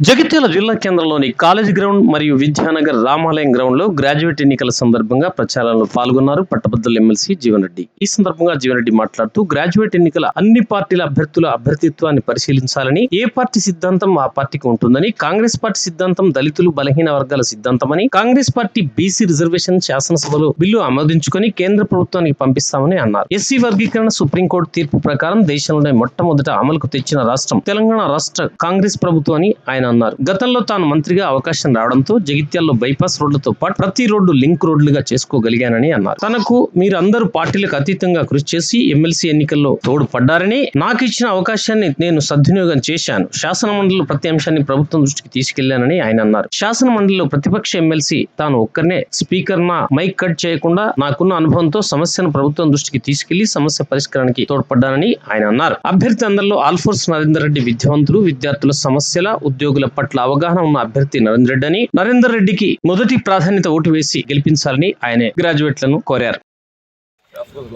జగిత్యాల జిల్లా కేంద్రంలోని college ground మరియు విద్యానగర్ రామాలయం గ్రౌండ్లో గ్రాడ్యుయేట్ ఎన్నికల సందర్భంగా ప్రచారంలో పాల్గొన్నారు పట్టభద్రుల ఎమ్మెల్సీ జీవన్ రెడ్డి ఈ సందర్భంగా జీవన్ రెడ్డి మాట్లాడుతూ గ్రాడ్యుయేట్ ఎన్నికల అన్ని పార్టీల అభ్యర్థుల అభ్యర్థిత్వాన్ని పరిశీలించాలని ఏ పార్టీ సిద్ధాంతం ఆ పార్టీకి ఉంటుందని కాంగ్రెస్ పార్టీ సిద్ధాంతం దళితులు బలహీన వర్గాల సిద్ధాంతమని కాంగ్రెస్ పార్టీ బీసీ రిజర్వేషన్ శాసనసభలో బిల్లు ఆమోదించుకొని కేంద్ర ప్రభుత్వానికి పంపిస్తామని అన్నారు. ఎస్సీ వర్గీకరణ సుప్రీంకోర్టు తీర్పు ప్రకారం దేశంలోనే మొట్టమొదట అమలుకు తెచ్చిన రాష్ట్రం తెలంగాణ రాష్ట్ర కాంగ్రెస్ ప్రభుత్వం అని ఆయన అన్నారు. గతంలో తాను మంత్రిగా అవకాశం రావడంతో జగిత్యాల్లో బైపాస్ రోడ్లతో పాటు ప్రతి రోడ్డు లింక్ రోడ్లుగా చేసుకోగలిగానని అన్నారు. తనకు మీరు అందరూ పార్టీలకు అతీతంగా కృషి చేసి ఎమ్మెల్సీ ఎన్నికల్లో తోడ్పడ్డారని నాకు ఇచ్చిన అవకాశాన్ని నేను సద్వినియోగం చేశాను. శాసన మండలిలో ప్రతి అంశాన్ని ప్రభుత్వం దృష్టికి తీసుకెళ్ళానని ఆయన అన్నారు. శాసన మండలిలో ప్రతిపక్ష ఎమ్మెల్సీ తాను ఒక్కరినే స్పీకర్ నా మైక్ కట్ చేయకుండా నాకున్న అనుభవంతో సమస్యను ప్రభుత్వం దృష్టికి తీసుకెళ్ళి సమస్య పరిష్కారానికి తోడ్పడ్డానని ఆయన అన్నారు. అభ్యర్థి అందరిలో ఆల్ఫోర్స్ నరేందర్ రెడ్డి విద్యావంతులు విద్యార్థుల సమస్యల ఉద్యోగ ఉద్యోగుల పట్ల అవగాహన ఉన్న అభ్యర్థి నరేందర్ రెడ్డి అని నరేందర్ రెడ్డికి మొదటి ప్రాధాన్యత ఓటు వేసి గెలిపించాలని ఆయన గ్రాడ్యుయేట్లను కోరారు.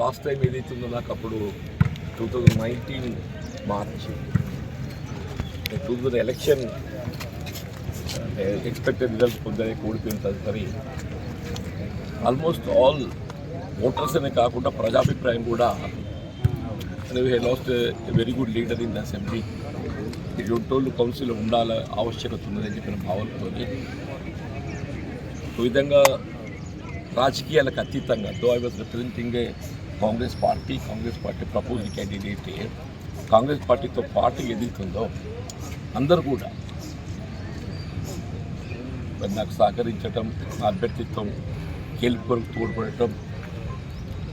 లాస్ట్ టైం ఏదైతుందో నాకు అప్పుడు two thousand nineteen March two thousand election expected result పొందని ఓడిపోయిన తదుపరి ఆల్మోస్ట్ ఆల్ ఓటర్స్ అనే కాకుండా ప్రజాభిప్రాయం కూడా we lost very good leader in the assembly ఇటువంటి కౌన్సిల్ ఉండాల ఆవశ్యకత ఉందని చెప్పిన భావనతో ఒక విధంగా రాజకీయాలకు అతీతంగా though I was representing a Congress party Congress party propose candidate Congress పార్టీతో పార్టీ ఎదుగుతుందో అందరూ కూడా మరి నాకు సహకరించటం నా అభ్యర్థిత్వం గెలుపు కొరకు తోడ్పడటం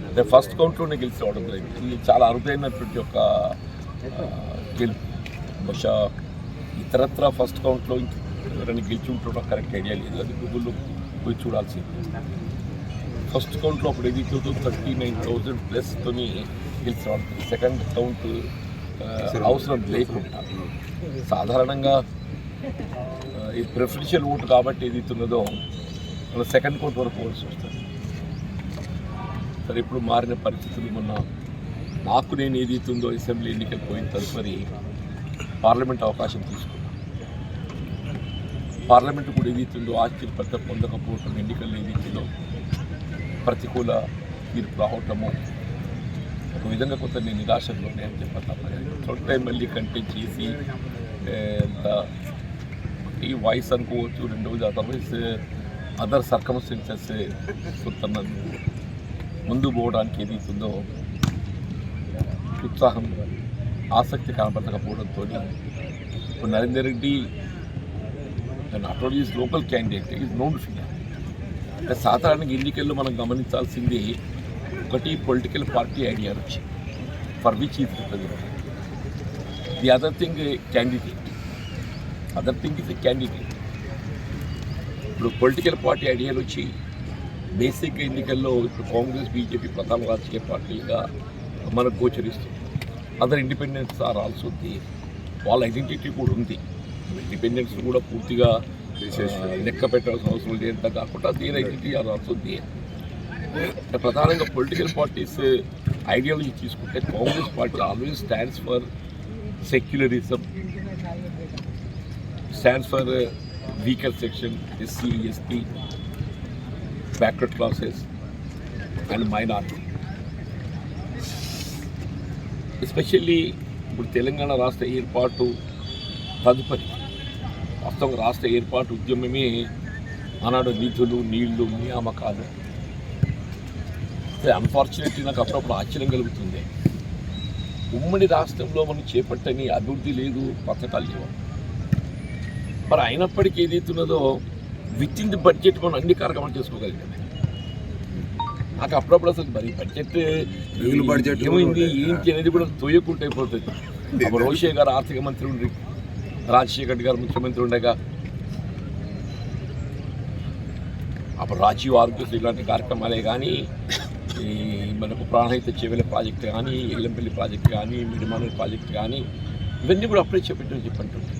అంటే ఫస్ట్ కౌంట్లోనే గెలిచి రావడం జరిగింది. ఇది చాలా అరుదైనటువంటి ఒక ఆ, గెలుపు. బహుశా ఇతరత్ర ఫస్ట్ కౌంట్లో ఎవరైనా గెలిచి ఉంటుండో కరెక్ట్ ఐడియా లేదు. అది గూగుల్లో పోయి చూడాల్సింది. ఫస్ట్ కౌంట్లో అప్పుడు ఇది టూ థర్టీ నైన్ థౌజండ్ ప్లస్తోని గెలిచి రావడం సెకండ్ కౌంట్ అవసరం. లేకుండా. సాధారణంగా ఈ ప్రిఫరెన్షియల్ ఓటు కాబట్టి ఏది ఉన్నదో మన సెకండ్ కౌంట్ వరకు పోవాల్సి వస్తుంది. సరే ఇప్పుడు మారిన పరిస్థితులు మొన్న నాకు నేను ఏదైతుందో అసెంబ్లీ ఎన్నికలు పోయిన తదుపరి పార్లమెంట్ అవకాశం తీసుకున్నాం. పార్లమెంట్ కూడా ఏదైతుందో ఆశ్చర్యపడ్డ పొందకపోవటం ఎన్నికల్లో ఏదైతుందో ప్రతికూల తీర్పు రావటము ఒక విధంగా కొంత నేను నిరాశలోనే అని చెప్పాను టైం మళ్ళీ కంటెంట్ చేసి ఎంత ఈ వాయిస్ అనుకోవచ్చు రెండవది అదర్వైజ్ అదర్ సర్కమ్స్టెన్సెస్ కొంత నన్ను ముందు పోవడానికి ఏదైతుందో ఉత్సాహం ఆసక్తి కనపడకపోవడంతో ఇప్పుడు Narender Reddy not only is local candidate is known figure అంటే సాధారణంగా ఎన్నికల్లో మనం గమనించాల్సింది ఒకటి పొలిటికల్ పార్టీ ఐడియా వచ్చి for which is represent the other thing candidate other thing is a candidate ఇప్పుడు పొలిటికల్ పార్టీ ఐడియాలు వచ్చి బేసిక్ ఎన్నికల్లో ఇప్పుడు కాంగ్రెస్ బీజేపీ ప్రధాన రాజకీయ పార్టీలుగా మనకు గోచరిస్తుంది. Other independence are also the వాళ్ళ ఐడెంటిటీ కూడా ఉంది. ఇండిపెండెన్స్ కూడా పూర్తిగా లెక్క పెట్టాల్సిన అవసరం లేదంత కాకుండా there identity are also they ప్రధానంగా పొలిటికల్ పార్టీస్ ఐడియాలజీ తీసుకుంటే Congress party always stands for secularism stands for weaker section SC ST backward classes and minority especially ఇప్పుడు తెలంగాణ రాష్ట్ర ఏర్పాటు తదుపరి వాస్తవం రాష్ట్ర ఏర్పాటు ఉద్యమమే ఆనాడు నిధులు నీళ్ళు నియామకాలు. అన్ఫార్చునేట్లీ నాకు అప్పుడప్పుడు ఆశ్చర్యం కలుగుతుంది. ఉమ్మడి రాష్ట్రంలో మనం చేపట్టని అభివృద్ధి లేదు పథకాలు లేవు. మరి అయినప్పటికీ ఏదైతున్నదో విత్ ఇన్ ది బడ్జెట్ మనం అన్ని కార్యక్రమాలు చేసుకోగలిగాం. నాకు అప్పుడప్పుడు అసలు మరి బడ్జెట్ మిగులు బడ్జెట్ ఏమైంది ఏంటి అనేది కూడా తోయకుంటే అయిపోతుంది. అప్పుడు రోషే గారు ఆర్థిక మంత్రి ఉండి రాజశేఖర్ గారు ముఖ్యమంత్రి ఉండగా అప్పుడు రాజీవ్ ఆరోగ్యశ్రీ ఇలాంటి కార్యక్రమాలే కానీ ఈ మనకు ప్రాణహిత చెవెల ప్రాజెక్ట్ కానీ ఎల్లంపల్లి ప్రాజెక్ట్ కానీ మిడిమానూరు ప్రాజెక్ట్ కానీ ఇవన్నీ కూడా అప్పుడే చెప్పిట్టు చెప్పంటుంది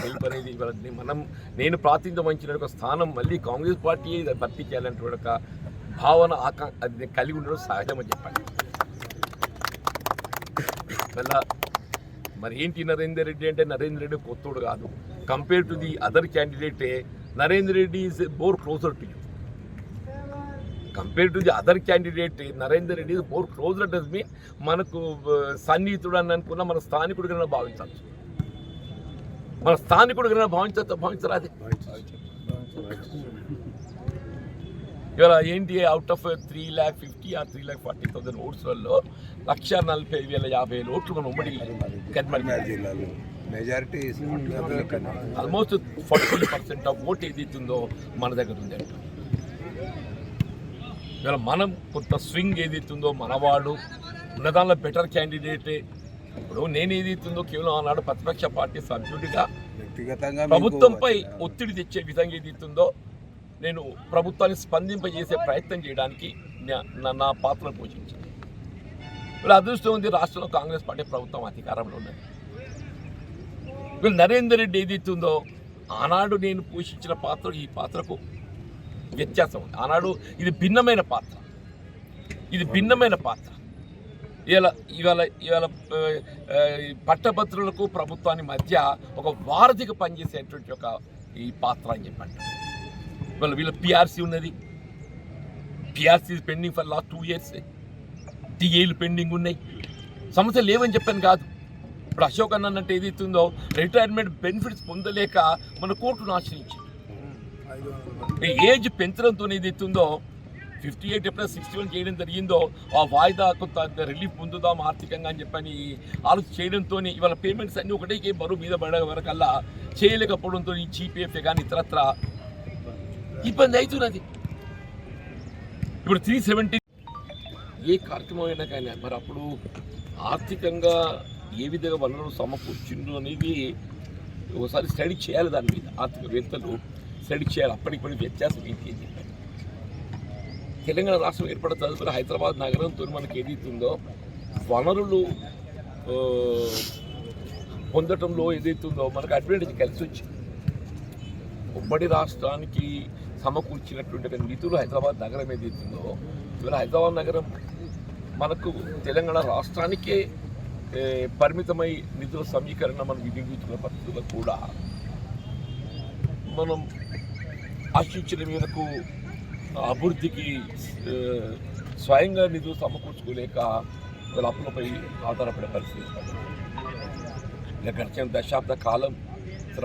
హెల్ప్ అనేది మనం నేను ప్రాతినిధ్యం వహించిన ఒక స్థానం మళ్ళీ కాంగ్రెస్ పార్టీ భర్తీ చేయాలంటే ఒక భావన ఆకా అది కలిగి ఉండడం సహజమని చెప్పండి. మళ్ళా మరి ఏంటి నరేందర్ రెడ్డి అంటే నరేందర్ రెడ్డి కొత్తోడు కాదు. Compare to the other candidate Narender Reddy is more closer to you compare to the other candidate Narender Reddy is more closer does mean మనకు సన్నిహితుడు అని అనుకున్న మన స్థానికుడిగా భావించవచ్చు. మన స్థానికుడిగా భావించ భావించరాదే. ఇవాళ ఏంటి out of three lakh fifty ఆ త్రీ ల్యాక్ ఫార్టీ థౌసండ్ ఓట్స్లలో లక్ష నలభై వేల యాభై వేల ఓట్లు మన ఉమ్మడి జిల్లాలో majority almost forty percent of vote ఏదైతుందో మన దగ్గర ఉంది అంట. ఇవాళ మనం కొంత స్వింగ్ ఏదైతుందో మనవాడు ఉన్నదానిలో బెటర్ క్యాండిడేటే ఇప్పుడు నేను ఏదైతుందో కేవలం ఆనాడు ప్రతిపక్ష పార్టీ సభ్యుడిగా వ్యక్తిగతంగా ప్రభుత్వంపై ఒత్తిడి తెచ్చే విధంగా ఏదైతుందో నేను ప్రభుత్వాన్ని స్పందింపజేసే ప్రయత్నం చేయడానికి నా- పాత్రను నా పాత్ర వీళ్ళ అదృష్టం ఉంది రాష్ట్రంలో కాంగ్రెస్ పార్టీ ప్రభుత్వం అధికారంలో ఉన్నది. వీళ్ళు నరేందర్ రెడ్డి ఏదైతుందో ఆనాడు నేను పోషించిన పాత్ర ఈ పాత్రకు వ్యత్యాసం ఉంది. ఆనాడు ఇది భిన్నమైన పాత్ర. ఇది భిన్నమైన పాత్ర. ఇవాళ ఇవాళ ఇవాళ పట్టభద్రులకు ప్రభుత్వానికి మధ్య ఒక వారధిగా పనిచేసేటువంటి ఒక ఈ పాత్ర అని చెప్పండి. ఇవాళ వీళ్ళ పిఆర్సీ ఉన్నది. PRC pending for last two years టీఏలు pending ఉన్నాయి. సమస్యలు లేవని చెప్పాను కాదు. ఇప్పుడు అశోక్ అన్న అంటే ఏదైతుందో రిటైర్మెంట్ బెనిఫిట్స్ పొందలేక మన కోర్టును ఆశ్రయించింది ఏజ్ పెంచడంతో ఏదైతుందో ఫిఫ్టీ ఎయిట్ ఎప్పుడైనా సిక్స్టీ వన్ చేయడం జరిగిందో ఆ వాయిదా కొంత రిలీఫ్ పొందుదాం ఆర్థికంగా అని చెప్పని ఆలోచన చేయడంతో ఇవాళ పేమెంట్స్ అన్ని ఒకటే బరువు మీద పడే వరకల్లా చేయలేకపోవడంతో ఈ చీపీఎఫ్ కానీ ఇతరత్ర ఇబ్బంది అవుతున్నది ఇప్పుడు త్రీ సెవెంటీ ఏ కార్యక్రమం అయినా కానీ మరి అప్పుడు ఆర్థికంగా ఏ విధంగా వనరులు సమకూర్చిండు అనేది ఒకసారి స్టడీ చేయాలి దాని మీద. ఆర్థికవేత్తలు స్టడీ చేయాలి. అప్పటికి వ్యత్యాసం ఏంటి అని చెప్పారు తెలంగాణ రాష్ట్రం ఏర్పడిన తదుపరి హైదరాబాద్ నగరంతో మనకి ఏదైతుందో వనరులు పొందటంలో ఏదైతుందో మనకు అడ్వాంటేజ్ కలిసి వచ్చింది. ఉమ్మడి రాష్ట్రానికి సమకూర్చినటువంటి నిధులు హైదరాబాద్ నగరం ఏదైతుందో ఇవాళ హైదరాబాద్ నగరం మనకు తెలంగాణ రాష్ట్రానికే పరిమితమై నిధుల సమీకరణ మనం వినియోగించుకున్న పరిస్థితుల్లో కూడా మనం ఆశించిన మేరకు అభివృద్ధికి స్వయంగా నిధులు సమకూర్చుకోలేక వీళ్ళ అప్పులపై ఆధారపడే పరిస్థితి గడిచిన దశాబ్ద కాలం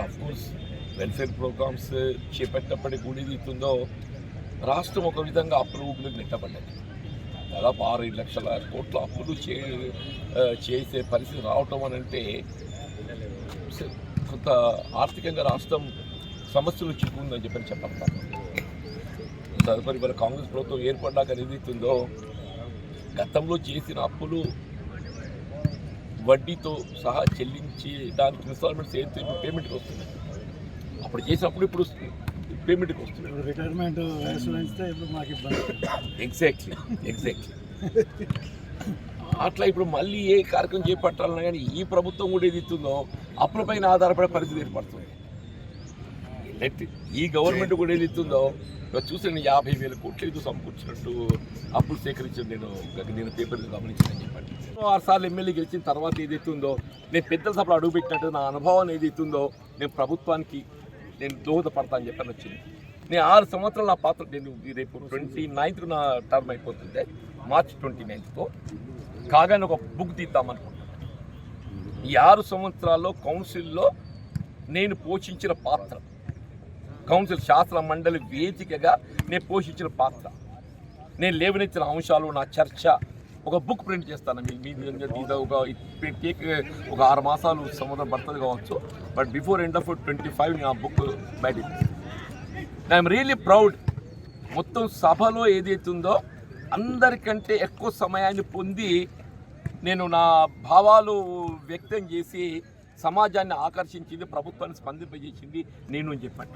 అఫ్కోర్స్ వెల్ఫేర్ ప్రోగ్రామ్స్ చేపట్టినప్పటికీ కూడా ఇది ఇస్తుందో రాష్ట్రం ఒక విధంగా అప్పుల ఊపిలోకి నెట్టబడ్డది. దాదాపు ఆరు ఐదు లక్షల కోట్ల అప్పులు చే చేసే పరిస్థితి రావటం అని అంటే కొంత ఆర్థికంగా రాష్ట్రం సమస్యలు చిక్కుందని చెప్పని చెప్పండి తదుపరి మరి కాంగ్రెస్ ప్రభుత్వం ఏర్పడ్డాక ఏదైతుందో గతంలో చేసిన అప్పులు వడ్డీతో సహా చెల్లించి దానికి ఇన్స్టాల్మెంట్స్ ఏదైతే పేమెంట్కి వస్తున్నాయి. అప్పుడు చేసినప్పుడు ఇప్పుడు పేమెంట్కి వస్తున్నాయి. ఇప్పుడు రిటైర్మెంట్ వయసు పెంచితే ఇప్పుడు మాకు ఇబ్బంది. ఎగ్జాక్ట్లీ ఎగ్జాక్ట్లీ అట్లా ఇప్పుడు మళ్ళీ ఏ కార్యక్రమం చేపట్టాలన్నా కానీ ఈ ప్రభుత్వం కూడా ఏది ఇస్తుందో అప్పులపైన ఆధారపడే పరిస్థితి ఏర్పడుతుంది. నెట్ ఈ గవర్నమెంట్ కూడా ఏది ఇస్తుందో చూసి నేను యాభై వేల కోట్లు ఏదో సమకూర్చినట్టు అప్పులు సేకరించాను నేను నేను పేపర్ గమనించాను చెప్పండి. ఆరు సార్లు ఎమ్మెల్యే గెలిచిన తర్వాత ఏదైతే ఉందో నేను పెద్దల సభలో అడుగుపెట్టినట్టు నా అనుభవం ఏదైతే ఉందో నేను ప్రభుత్వానికి నేను దోహదపడతా అని చెప్పని వచ్చింది. నేను ఆరు సంవత్సరాలు నా పాత్ర నేను రేపు ట్వంటీ నైన్త్కు నా టర్మ్ అయిపోతుంది మార్చ్ ట్వంటీ నైన్త్తో కాగానే ఒక బుక్ తీద్దామనుకుంటున్నాను ఈ ఆరు సంవత్సరాల్లో కౌన్సిల్లో నేను పోషించిన పాత్ర. కౌన్సిల్ శాస్త్ర మండలి వేదికగా నేను పోషించిన పాత్ర. నేను లేవనెత్తిన అంశాలు నా చర్చ ఒక బుక్ ప్రింట్ చేస్తాను. మీ మీ ఒక it ఒక ఆరు మాసాలు సంవత్సరం పడుతుంది కావచ్చు. But before end of twenty five ఆ బుక్ బయట ఐఎమ్ రియల్లీ ప్రౌడ్ మొత్తం సభలో ఏదైతే ఉందో అందరికంటే ఎక్కువ సమయాన్ని పొంది నేను నా భావాలు వ్యక్తం చేసి సమాజాన్ని ఆకర్షించింది ప్రభుత్వాన్ని స్పందింపజేసింది నేను అని చెప్పాను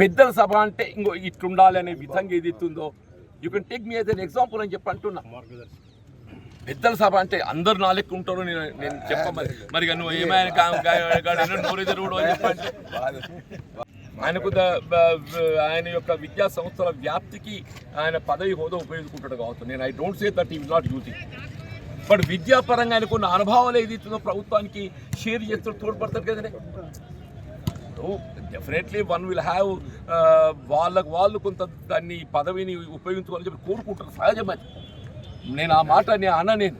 పెద్దల సభ అంటే ఇంకో ఇట్లుండాలి అనే విధంగా ఏదైతే ఉందో you can take me as an example అని చెప్పి అంటున్నా. పెద్దల సభ అంటే అందరు నా లెక్క ఉంటారు నేను నేను చెప్ప మరి నువ్వు ఏమైనా అని చెప్పంటే ఆయనకు ఆయన యొక్క విద్యా సంస్థల వ్యాప్తికి ఆయన పదవి హోదా ఉపయోగించుకుంటాడు కావచ్చు. నేను I don't say that he will not using but విద్యాపరంగా ఆయనకు ఉన్న అనుభవాలు ఏదైతుందో ప్రభుత్వానికి షేర్ చేస్తూ తోడ్పడతారు కదండి డెఫినెట్లీ వన్ విల్ హ్యావ్ వాళ్ళకు వాళ్ళు కొంత దాన్ని పదవిని ఉపయోగించుకోవాలని చెప్పి కోరుకుంటారు. సహజమది నేను ఆ మాట నేను అన్న నేను.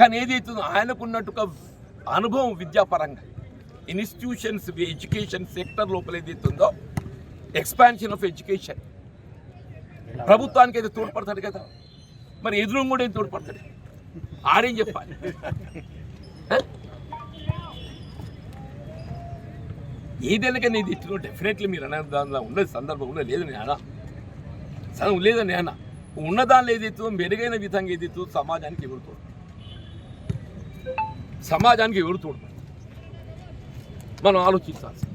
కానీ ఏదైతుందో ఆయనకున్నట్టుగా అనుభవం విద్యాపరంగా ఇన్స్టిట్యూషన్స్ ఎడ్యుకేషన్ సెక్టర్ లోపల ఏదైతుందో ఎక్స్పాన్షన్ ఆఫ్ ఎడ్యుకేషన్ ప్రభుత్వానికి అయితే తోడ్పడతాడు కదా. మరి ఎదురు కూడా ఏం తోడ్పడతాడు? ఆడేం చెప్పాలి? హ? ఏదైనా ఇది ఇట్లు డెఫినెట్లీ మీరు అనే దానిలో ఉన్నది సందర్భం ఉండదు లేదని నేను అన్నా లేదని నేను అన్నా ఉన్న దానిలో ఏదైతుందో మెరుగైన విధంగా ఏదైతుందో సమాజానికి ఎవరు తోడు? సమాజానికి ఎవరు తోడు? మనం ఆలోచించాల్సి